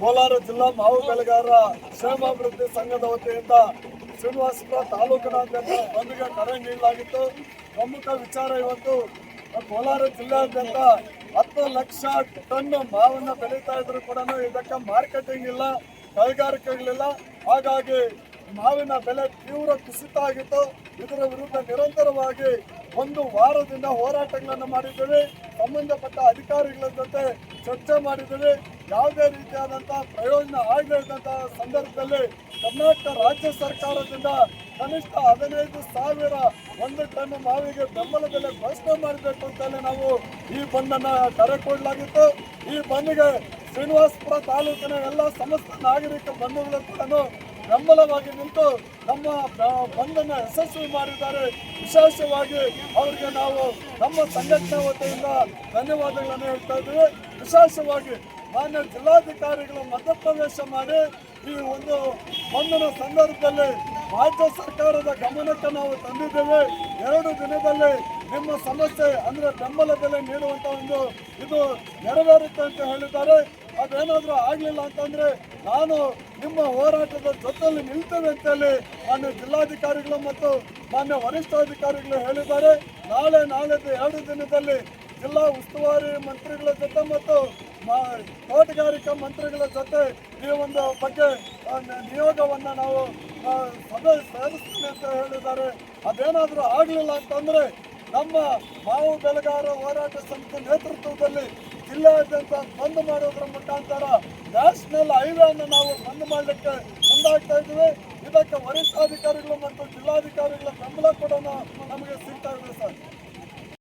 ಕೋಲಾರ ಜಿಲ್ಲಾ ಮಾವು ಬೆಳೆಗಾರರ ಕ್ಷೇಮಾಭಿವೃದ್ಧಿ ಸಂಘದ ವತಿಯಿಂದ ಶ್ರೀನಿವಾಸಪುರ ತಾಲೂಕಿನಾದ್ಯಂತ ಬಂದ್ಗೆ ಕರೆ ನೀಡಲಾಗಿತ್ತು. ಪ್ರಮುಖ ವಿಚಾರ ಇವತ್ತು, ಕೋಲಾರ ಜಿಲ್ಲೆಯಾದ್ಯಂತ ಹತ್ತು ಲಕ್ಷ ಟನ್ ಮಾವನ್ನು ಬೆಳೀತಾ ಇದ್ರು ಕೂಡ ಇದಕ್ಕೆ ಮಾರ್ಕೆಟಿಂಗ್ ಇಲ್ಲ, ಕೈಗಾರಿಕೆಗಳಿಲ್ಲ. ಹಾಗಾಗಿ ಮಾವಿನ ಬೆಲೆ ತೀವ್ರ ಕುಸಿತ ಆಗಿತ್ತು ಇದರ ವಿರುದ್ಧ ನಿರಂತರವಾಗಿ ಒಂದು ವಾರದಿಂದ ಹೋರಾಟಗಳನ್ನು ಮಾಡಿದ್ದೇವೆ. ಸಂಬಂಧಪಟ್ಟ ಅಧಿಕಾರಿಗಳ ಜೊತೆ ಚರ್ಚೆ ಮಾಡಿದ್ದೇವೆ. ಯಾವುದೇ ರೀತಿಯಾದಂತಹ ಪ್ರಯೋಜನ ಆಗದೇ ಇದ್ದಂತಹ ಸಂದರ್ಭದಲ್ಲಿ ಕರ್ನಾಟಕ ರಾಜ್ಯ ಸರ್ಕಾರದಿಂದ ಕನಿಷ್ಠ ಹದಿನೈದು ಸಾವಿರ ಒಂದು ಟನ್ ಮಾವಿಗೆ ಬೆಂಬಲ ಬೆಲೆ ಘೋಷಣೆ ಮಾಡಬೇಕು ಅಂತಲೇ ನಾವು ಈ ಬಂದನ್ನ ಕರೆ ಕೊಡಲಾಗಿತ್ತು ಈ ಬಂದ್ಗೆ ಶ್ರೀನಿವಾಸಪುರ ತಾಲೂಕಿನ ಎಲ್ಲ ಸಮಸ್ತ ನಾಗರಿಕ ಬಂಧುಗಳು ಕೂಡ ಬೆಂಬಲವಾಗಿ ನಿಂತು ನಮ್ಮ ಬಂದನ ಯಶಸ್ವಿ ಮಾಡಿದ್ದಾರೆ. ವಿಶೇಷವಾಗಿ ಅವರಿಗೆ ನಾವು ನಮ್ಮ ಸಂಘಟನೆ ವತಿಯಿಂದ ಧನ್ಯವಾದಗಳನ್ನು ಹೇಳ್ತಾ ಇದ್ದೀವಿ. ವಿಶೇಷವಾಗಿ ಮಾನ್ಯ ಜಿಲ್ಲಾಧಿಕಾರಿಗಳು ಮಧ್ಯಪ್ರವೇಶ ಮಾಡಿ ಈ ಒಂದು ಬಂಧನ ಸಂದರ್ಭದಲ್ಲಿ ರಾಜ್ಯ ಸರ್ಕಾರದ ಗಮನಕ್ಕೆ ನಾವು ತಂದಿದ್ದೇವೆ. ಎರಡು ದಿನದಲ್ಲಿ ನಿಮ್ಮ ಸಮಸ್ಯೆ ಅಂದರೆ ಬೆಂಬಲ ಬೆಲೆ ನೀಡುವಂಥ ಒಂದು ಇದು ನೆರವೇರುತ್ತೆ ಅಂತ ಹೇಳಿದ್ದಾರೆ. ಅದೇನಾದ್ರೂ ಆಗಲಿಲ್ಲ ಅಂತಂದರೆ ನಾನು ನಿಮ್ಮ ಹೋರಾಟದ ಜೊತೆಯಲ್ಲಿ ನಿಲ್ತೇವೆ ಅಂತೇಳಿ ಮಾನ್ಯ ಜಿಲ್ಲಾಧಿಕಾರಿಗಳು ಮತ್ತು ಮಾನ್ಯ ವರಿಷ್ಠಾಧಿಕಾರಿಗಳು ಹೇಳಿದ್ದಾರೆ. ನಾಳೆ ನಾಳೆದು ಎರಡು ದಿನದಲ್ಲಿ ಜಿಲ್ಲಾ ಉಸ್ತುವಾರಿ ಮಂತ್ರಿಗಳ ಜೊತೆ ಮತ್ತು ತೋಟಗಾರಿಕಾ ಮಂತ್ರಿಗಳ ಜೊತೆ ಈ ಒಂದು ಬಗ್ಗೆ ನಿಯೋಗವನ್ನು ನಾವು ಸಭೆ ಸೇರಿಸ್ತೀವಿ ಅಂತ ಹೇಳಿದ್ದಾರೆ. ಅದೇನಾದರೂ ಆಗಲಿಲ್ಲ ಅಂತಂದ್ರೆ ನಮ್ಮ ಮಾವು ಬೆಳೆಗಾರ ಹೋರಾಟ ಸಮಿತಿ ನೇತೃತ್ವದಲ್ಲಿ ಜಿಲ್ಲಾದ್ಯಂತ ಬಂದ್ ಮಾಡೋದ್ರ ಮುಖಾಂತರ ನ್ಯಾಷನಲ್ ಹೈವೇ ಅನ್ನು ನಾವು ಬಂದ್ ಮಾಡಲಿಕ್ಕೆ ಮುಂದಾಗ್ತಾ ಇದ್ದೀವಿ. ಇದಕ್ಕೆ ವರಿಷ್ಠಾಧಿಕಾರಿಗಳು ಮತ್ತು ಜಿಲ್ಲಾಧಿಕಾರಿಗಳ ಬೆಂಬಲ ಕೂಡ ನಮಗೆ ಸಿಗ್ತಾ ಇದೆ ಸರ್.